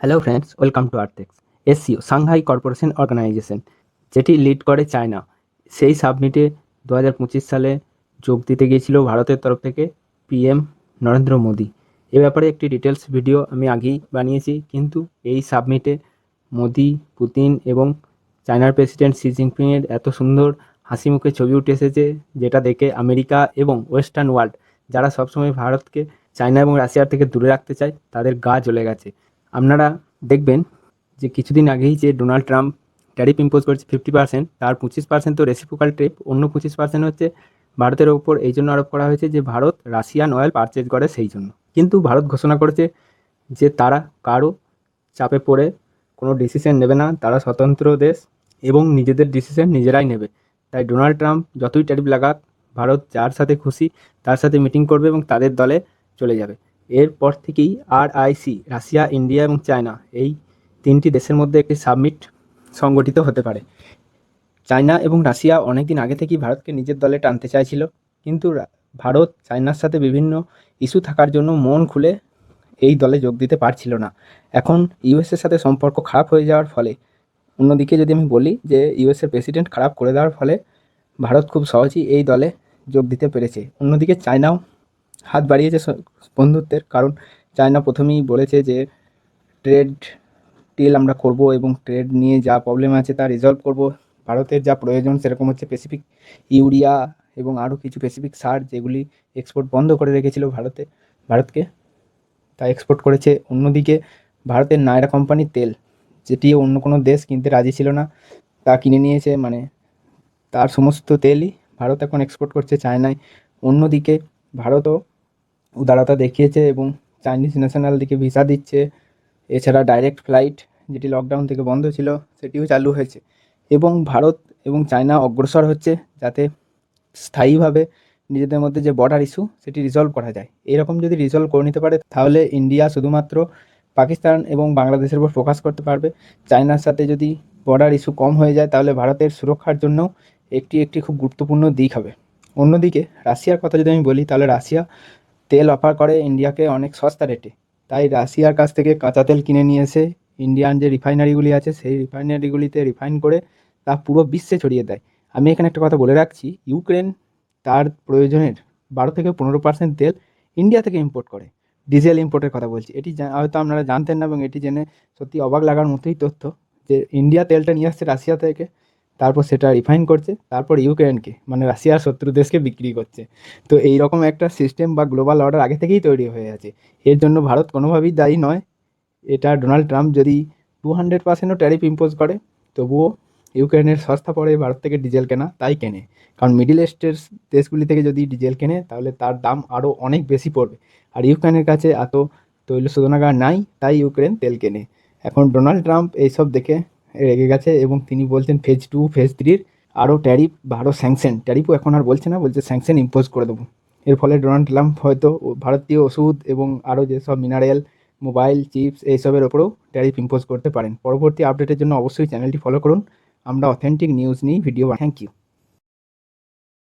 Hello friends welcome to আর্টেক্স SCO Shanghai corporation organisation যেটি lead করে চায়না সেই সাবমিটে দু হাজার পঁচিশ সালে যোগ দিতে গিয়েছিল ভারতের তরফ থেকে পিএম নরেন্দ্র মোদি। এ ব্যাপারে একটি ডিটেলস ভিডিও আমি আগেই বানিয়েছি, কিন্তু এই সাবমিটে মোদি, পুতিন এবং চায়নার প্রেসিডেন্ট শি জিনপিংয়ের এত সুন্দর হাসি মুখে ছবি উঠে এসেছে, যেটা দেখে আমেরিকা এবং ওয়েস্টার্ন ওয়ার্ল্ড যারা সবসময় ভারতকে চায়না এবং রাশিয়ার থেকে দূরে রাখতে চায়, তাদের গা জ্বলে গেছে। আপনারা দেখবেন যে কিছুদিন আগেই যে ডোনাল্ড ট্রাম্প ট্যারিফ ইম্পোজ করেছে ফিফটি পার্সেন্ট তার পঁচিশ পার্সেন্ট তো রেসিপ্রোকাল ট্রিপ অন্য পঁচিশ পার্সেন্ট হচ্ছে ভারতের ওপর। এই জন্য আরোপ করা হয়েছে যে ভারত রাশিয়ান অয়েল পারচেজ করে সেই জন্য। কিন্তু ভারত ঘোষণা করেছে যে তারা কারও চাপে পড়ে, কোনো ডিসিশন নেবে না, তারা স্বতন্ত্র দেশ এবং নিজেদের ডিসিশন নিজেরাই নেবে। তাই ডোনাল্ড ট্রাম্প যতই ট্যারিফ লাগাক, ভারত যার সাথে খুশি, তার সাথে মিটিং করবে এবং তাদের দলে চলে যাবে। এরপর থেকেই আর আইসি রাশিয়া, ইন্ডিয়া এবং চায়না এই তিনটি দেশের মধ্যে একটি সাবমিট সংগঠিত হতে পারে। চায়না এবং রাশিয়া অনেক দিন আগে থেকেই ভারতকে নিজের দলে টানতে চাইছিল, কিন্তু ভারত চায়নার সাথে বিভিন্ন ইস্যু থাকার জন্য মন খুলে এই দলে যোগ দিতে পারছিল না। এখন ইউএসের সাথে সম্পর্ক খারাপ হয়ে যাওয়ার ফলে, অন্যদিকে যদি আমি বলি যে ইউএসের প্রেসিডেন্ট খারাপ করে দেওয়ার ফলে, ভারত খুব সহজেই এই দলে যোগ দিতে পেরেছে। অন্যদিকে চায়নাও হাত বাড়িয়েছে বন্ধুত্বের। কারণ চায়না প্রথমেই বলেছে যে, ট্রেড ডিল আমরা করব এবং ট্রেড নিয়ে যা প্রবলেম আছে তা রিজলভ করব। ভারতের যা প্রয়োজন সেরকম হচ্ছে স্পেসিফিক ইউরিয়া এবং আরও কিছু স্পেসিফিক সার যেগুলি এক্সপোর্ট বন্ধ করে রেখেছিল ভারতে, ভারতকে। তা এক্সপোর্ট করেছে। অন্যদিকে ভারতের নায়রা কোম্পানির তেল যেটি অন্য কোনো দেশ কিনতে রাজি ছিল না। তা কিনে নিয়েছে মানে তার সমস্ত তেলই ভারত এখন এক্সপোর্ট করছে চায়নায়। অন্যদিকে ভারতও উদারতা দেখিয়েছে এবং চাইনিজ ন্যাশনাল দিকে ভিসা দিচ্ছে। এছাড়া ডাইরেক্ট ফ্লাইট যেটি লকডাউন থেকে বন্ধ ছিল, সেটিও চালু হয়েছে। এবং ভারত এবং চায়না অগ্রসর হচ্ছে যাতে স্থায়ীভাবে নিজেদের মধ্যে যে বর্ডার ইস্যু সেটি রিজলভ করা যায়। এরকম যদি রিজলভ করে নিতে পারে, তাহলে ইন্ডিয়া শুধুমাত্র পাকিস্তান এবং বাংলাদেশের উপর ফোকাস করতে পারবে। চায়নার সাথে যদি বর্ডার ইস্যু কম হয়ে যায়, তাহলে ভারতের সুরক্ষার জন্য একটি একটি খুব গুরুত্বপূর্ণ দিক হবে। অন্যদিকে, রাশিয়ার কথা যদি আমি বলি, তাহলে রাশিয়া তেল অফার করে ইন্ডিয়াকে অনেক সস্তা রেটে। তাই রাশিয়ার কাছ থেকে কাঁচা তেল কিনে নিয়ে এসে ইন্ডিয়ান যে রিফাইনারিগুলি আছে, সেই রিফাইনারিগুলিতে রিফাইন করে তা পুরো বিশ্বে ছড়িয়ে দেয়। আমি এখানে একটা কথা বলে রাখছি, ইউক্রেন তার প্রয়োজনের বারো থেকে পনেরো পার্সেন্ট তেল ইন্ডিয়া থেকে ইম্পোর্ট করে। ডিজেল ইম্পোর্টের কথা বলছি। এটি হয়তো আপনারা জানতেন না এবং এটি জেনে সত্যি অবাক লাগার মতোই তথ্য যে ইন্ডিয়া তেলটা নিয়ে আসছে রাশিয়া থেকে। তারপর সেটা রিফাইন করছে, তারপর ইউক্রেনকে মানে রাশিয়ার শত্রু দেশকে বিক্রি করছে। তো এই রকম একটা সিস্টেম বা গ্লোবাল অর্ডার আগে থেকেই তৈরি হয়ে আছে। এর জন্য ভারত কোনোভাবেই দায়ী নয়। এটা ডোনাল্ড ট্রাম্প যদি টু হান্ড্রেড পার্সেন্টও ট্যারিফ ইম্পোজ করে, তবুও ইউক্রেনের সস্তা পড়ে ভারত থেকে ডিজেল কেনা, তাই কেনে। কারণ মিডিল ইস্টের দেশগুলি থেকে যদি ডিজেল কেনে, তাহলে তার দাম আরও অনেক বেশি পড়বে। আর ইউক্রেনের কাছে এত তৈল শোধনাগার নাই, তাই ইউক্রেন তেল কেনে। এখন ডোনাল্ড ট্রাম্প এইসব দেখে রেগে গেছে এবং তিনি বলছেন ফেজ টু ফেজ থ্রির আরও ট্যারিফ বা আরও স্যাংশন ট্যারিফও এখন আর বলছে না, বলছে স্যাংশন ইম্পোজ করে দেবো। এর ফলে ডোনাল্ড ট্রাম্প হয়তো ভারতীয় ওষুধ এবং আরও যেসব মিনারেল মোবাইল চিপস এইসবের ওপরেও ট্যারিফ ইম্পোজ করতে পারেন। পরবর্তী আপডেটের জন্য অবশ্যই চ্যানেলটি ফলো করুন। আমরা অথেন্টিক নিউজ নিয়ে ভিডিও থ্যাংক ইউ